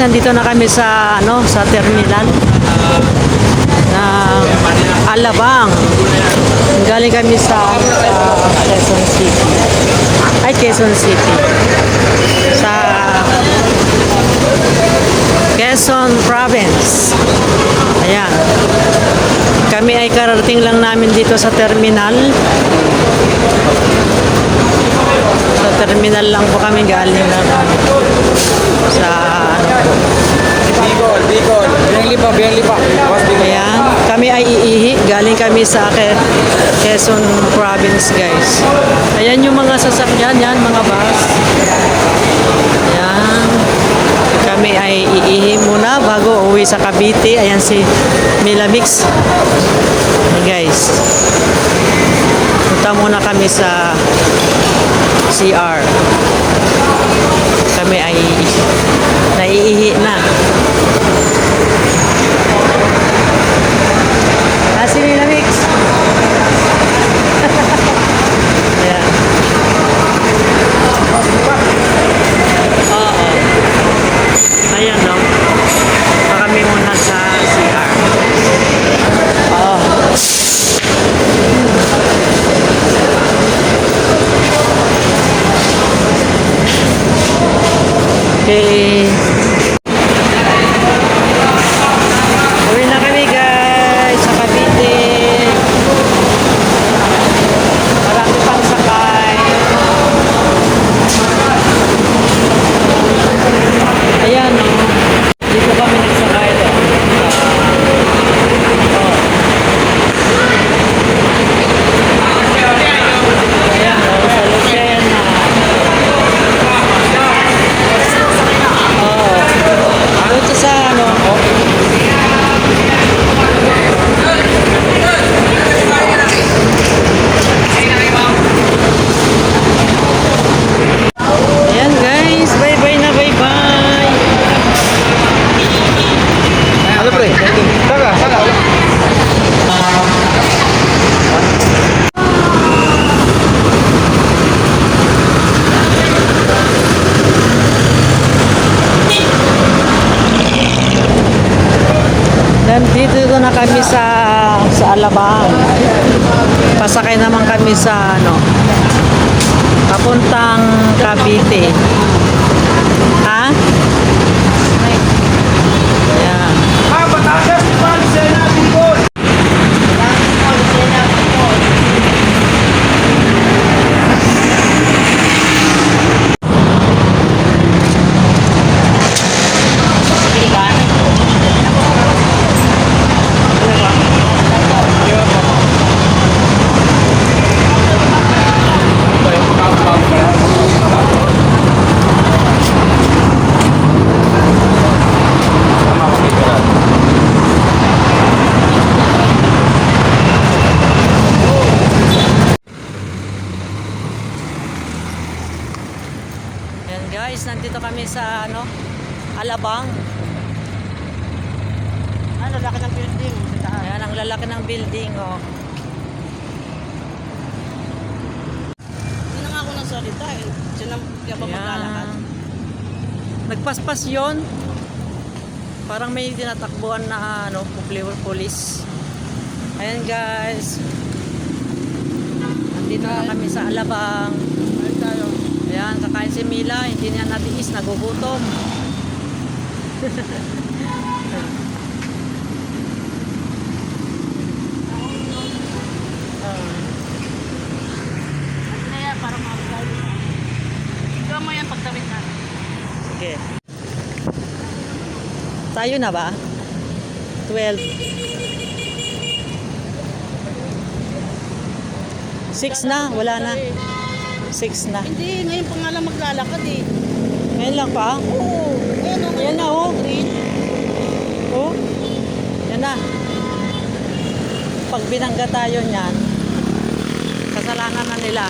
nandito na kami sa ano sa terminal ng Alabang. Galing kami sa uh, Quezon City. Ay, Quezon City. Sa Quezon Province. Ayan. Kami ay kararating lang namin dito sa terminal. Sa terminal lang po kami galing na sa ano, Bicol, Bicol. Bilang lipa, bilang lipa. Boss Bicol. Ayan, kami ay iihi. Galing kami sa Ke- Quezon Province, guys. Ayan yung mga sasakyan, yan, mga bus. Ayan. Kami ay iihi muna bago uwi sa Cavite. Ayan si Milamix. Ayan, guys. Punta muna kami sa CR. Okay. Nandito na kami sa sa Alabang. Pasakay naman kami sa ano papuntang Cavite. Ha? Ayan. Ah, Batangas, Bicol, Sena, Bicol. Ayan guys, nandito kami sa ano Alabang. Ano, laki ng building. Ayan ang lalaki ng building oh. Hindi na nga ako nagsalita eh. Siya na kaya maglalakad? Ayan. Nagpaspas yon. Parang may tinatakbuhan na ano, pupli- police. Ayan guys. Nandito na kami sa Alabang. Ayun tayo. Ayan, kakain si Mila. Hindi niya natiis, nagugutom. Sige. Tayo na ba? 12. 6 na, wala na. 6 na. Hindi, ngayon pa nga lang maglalakad eh. Ngayon lang pa? Oo. Ayan o. Yan na oh. Green. Oh. Yan na. Pag binangga tayo niyan, kasalanan na nila.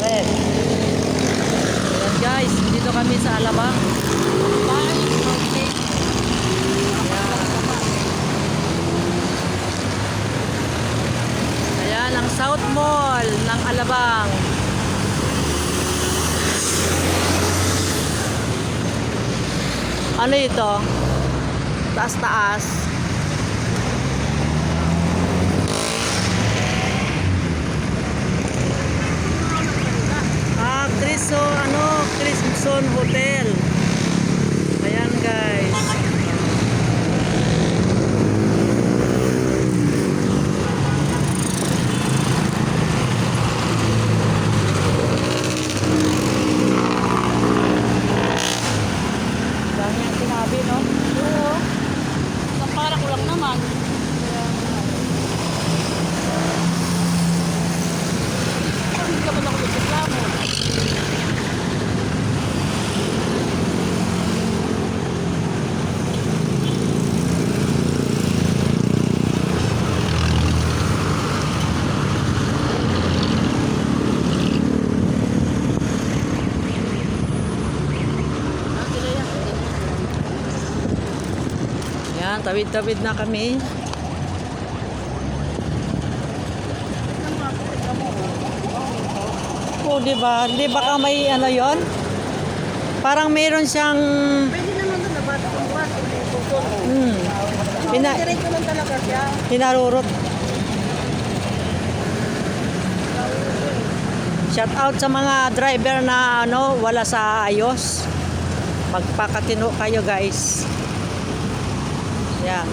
Red. Ayan guys, dito kami sa Alabang. Bye. Yan, South Mall ng Alabang. Ano ito? Taas-taas. Ah, Criso, ano, Crimson Hotel. Ayan, guys. Tawid-tawid na kami. Oh, di ba? Di ba ka may ano yon? Parang meron siyang Pwede naman doon, nabata kong buwan. hmm, pina, Diretso lang talaga siya. pinarurot. Shout out sa mga driver na ano, wala sa ayos. Magpakatino kayo guys. Yan.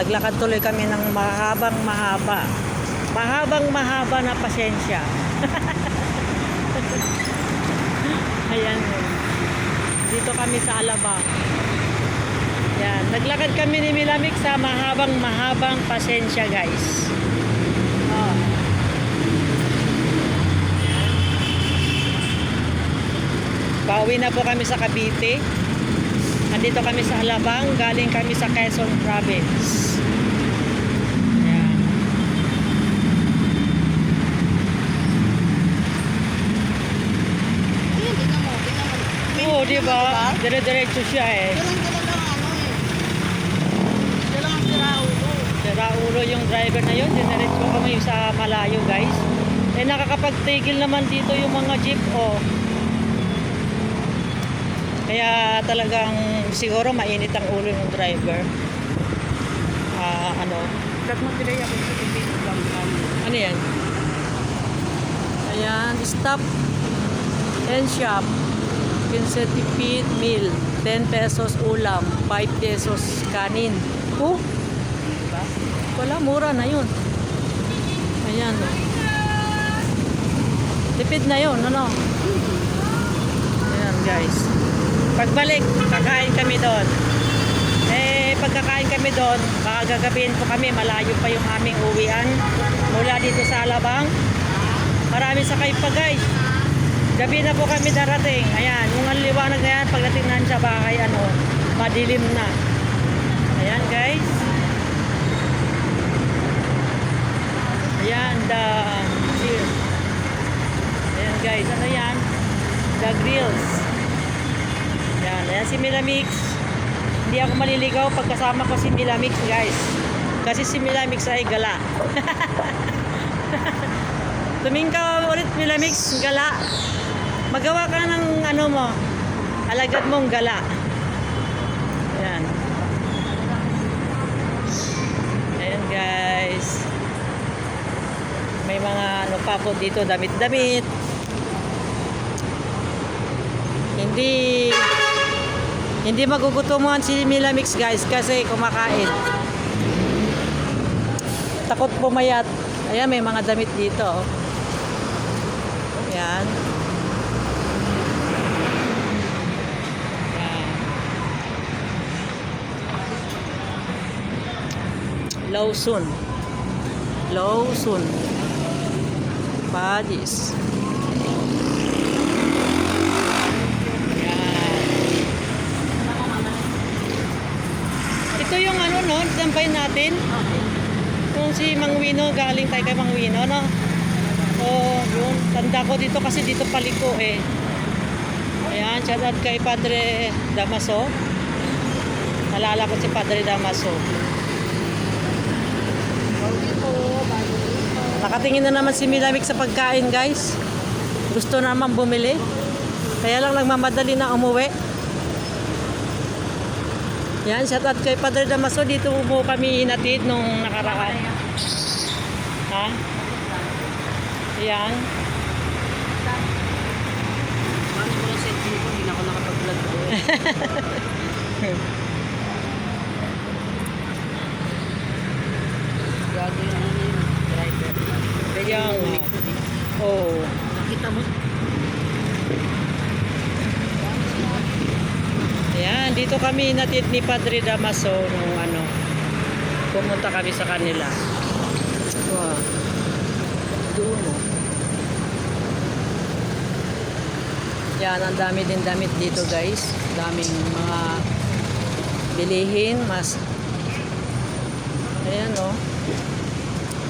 Naglakad tuloy kami ng mahabang mahaba. Mahabang mahaba na pasensya. Ayan. Dito kami sa Alaba. Yan. Naglakad kami ni Milamik sa mahabang mahabang pasensya guys. Oh. Pauwi na po kami sa Cavite. Andito kami sa Alabang, galing kami sa Quezon Province. Ayan. Ayun, tingnan mo, tingnan mo. Oo, di ba? Dire-diretso siya eh. Yan lang talaga ang ano eh. Yan lang ang siraulo. Sira ulo yung driver na yun. Diretso kami sa malayo guys. Eh nakakapagtigil naman dito yung mga jeep oh. Kaya talagang siguro mainit ang ulo ng driver. Ah, ano? Mo pilay ako sa Ano yan? Ayan, stop and shop. 15 feet meal. 10 pesos ulam. 5 pesos kanin. Oh, Diba? wala, mura na yun. Ayan, oh. Tipid na yun, ano? Ayan, guys. Pagbalik, kakain kami doon. Eh, pagkakain kami doon, baka gagabihin po kami, malayo pa yung aming uwian mula dito sa Alabang. Marami sakay pa guys. Gabi na po kami darating. Ayan, yung ang liwanag na yan, pagdating na sa bahay, ano, madilim na. Ayan guys. Ayan, the cheers. Ayan guys, ano yan? The grills. Ayan, si Milamix. Hindi ako maliligaw pagkasama ko si Milamix guys. Kasi si Milamix ay gala. Tumingin ka ulit Milamix, gala. Magawa ka ng ano mo, alagad mong gala. Ayan. Ayan guys. May mga ano pa po dito, damit-damit. Hindi hindi magugutuman si Milamix guys kasi kumakain. Takot pumayat. Ayan, may mga damit dito. oh. Ayan. Ayan. Lawson. Lawson. Badis. Ayan. Ito yung ano no, dampay natin. Kung si Mang Wino, galing tayo kay Mang Wino, no? Oo, yun. Tanda ko dito kasi dito paliko eh. Ayan, shout out kay Padre Damaso. Nalala ko si Padre Damaso. Nakatingin na naman si Milamik sa pagkain, guys. Gusto naman bumili. Kaya lang nagmamadali na umuwi. Yan, shout out kay Padre Damaso. Dito po kami inatid nung nakaraan. Ha? Yan. Lang cellphone ko, hindi na ako nakapag-vlog ko. Ano yun, driver. Kaya. Oo. Nakita mo? Yan, dito kami inatid ni Padre Damaso nung ano. Pumunta kami sa kanila. Wow. Doon oh. Yan, ang dami din damit dito guys. Daming mga bilihin. Mas Ayan oh.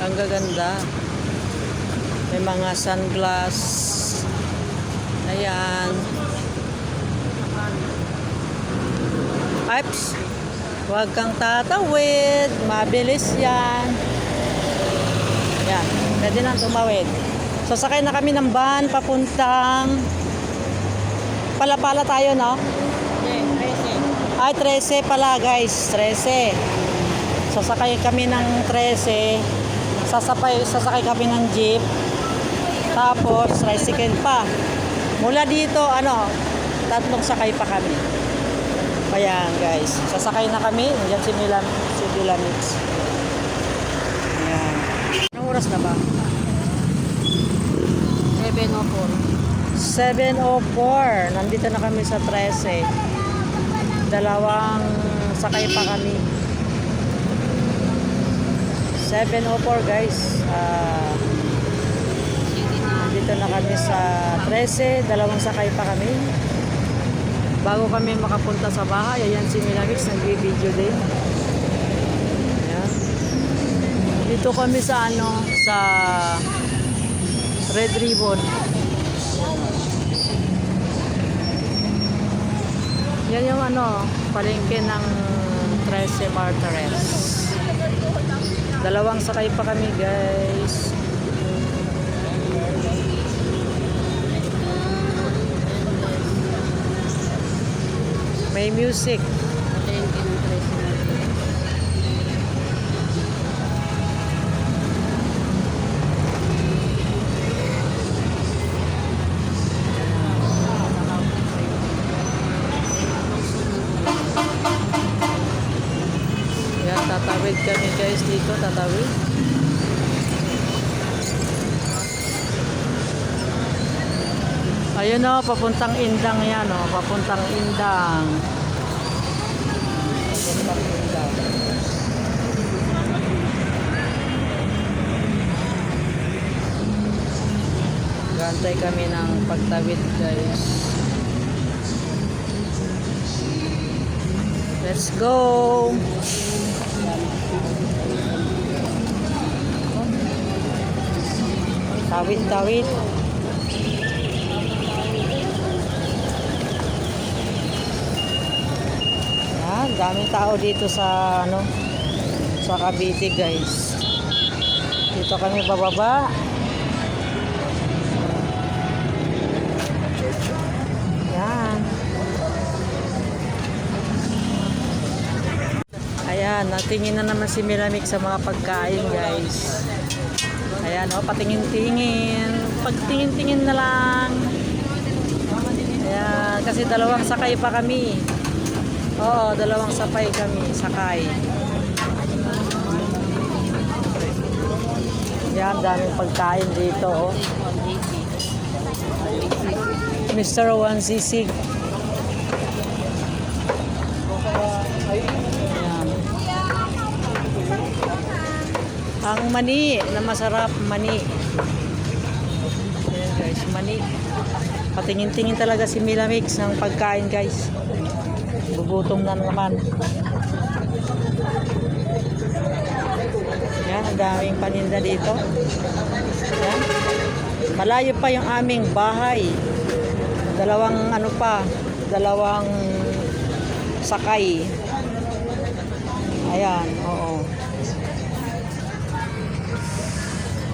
Ang gaganda. May mga sunglass. Ayan. Pipes. Huwag kang tatawid. Mabilis yan. Yan. Pwede nang tumawid. So, sakay na kami ng van papuntang Palapala tayo, no? Hindi, 13. Ay, 13 pala, guys. 13. Sasakay kami ng 13. Sasapay, sasakay kami ng jeep. Tapos, tricycle pa. Mula dito, ano, tatlong sakay pa kami. Ayan, guys. Sasakay na kami. Diyan si Milan, si Milamix. Ayan. Anong oras na ba? 704. 7.04. Nandito na kami sa 13. Dalawang sakay pa kami. 7.04 guys. Ah, nandito na kami sa 13. Dalawang sakay pa kami. Bago kami makapunta sa bahay, ayan si Milamix nag-video din. Ayan. Dito kami sa ano, sa Red Ribbon. Yan yung ano, palengke ng 13 Martires. Dalawang sakay pa kami guys. May music. Ayun o, papuntang Indang yan o, papuntang Indang. Papuntang Indang. Gantay kami ng pagtawid guys. Let's go! Tawid, tawid. Yan, daming tao dito sa ano sa Cavite, guys. Dito kami bababa. Yan. Ayan, natingin na naman si Milamik sa mga pagkain, guys. Ayan, oh, patingin-tingin. Pagtingin-tingin na lang. Ayan, kasi dalawang sakay pa kami. Oo, dalawang sakay kami, sakay. Ayan, daming pagkain dito, oh. Mr. One Sisig. Ayan. Ang mani na masarap, mani. Ayan guys, mani. Patingin-tingin talaga si Milamix ng pagkain guys. Gugutom na naman. Yan, ang daming paninda dito. Yan. Malayo pa yung aming bahay. Dalawang ano pa, dalawang sakay. Ayan, oo.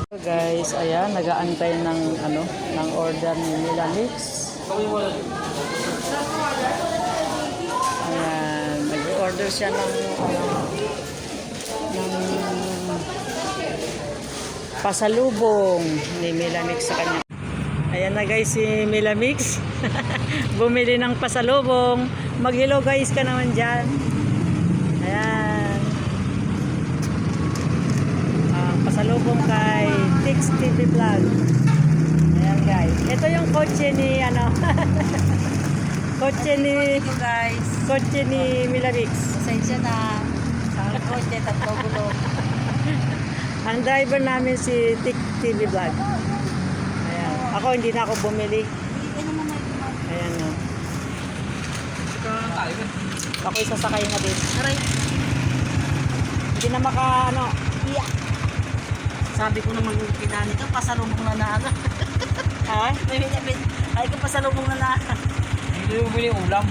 So guys, ayan, nagaantay ng ano, ng order ni Milamix. Ayan, Nag-order siya ng, ano, ng pasalubong ni Milamix sa kanya. Ayan na guys si Milamix. Bumili ng pasalubong. Mag-hello guys ka naman dyan. Ayan. Ah, pasalubong kay Tix TV Vlog. Ayan guys. Ito yung kotse ni ano. kotse ni you guys. Kotse ni Milamix. Pasensya na. Sa kotse, tatlo gulong. Ang driver namin si Tik TV Vlog. Ayan. Ako hindi na ako bumili. Ayan no. Ako isasakay na din. Aray. Hindi na maka ano. Yeah. Sabi ko naman yung pinani ka, pasalubong na naaga. Ha? May minabit. Ay ko pasalubong na naaga. Hindi mo bili ulam.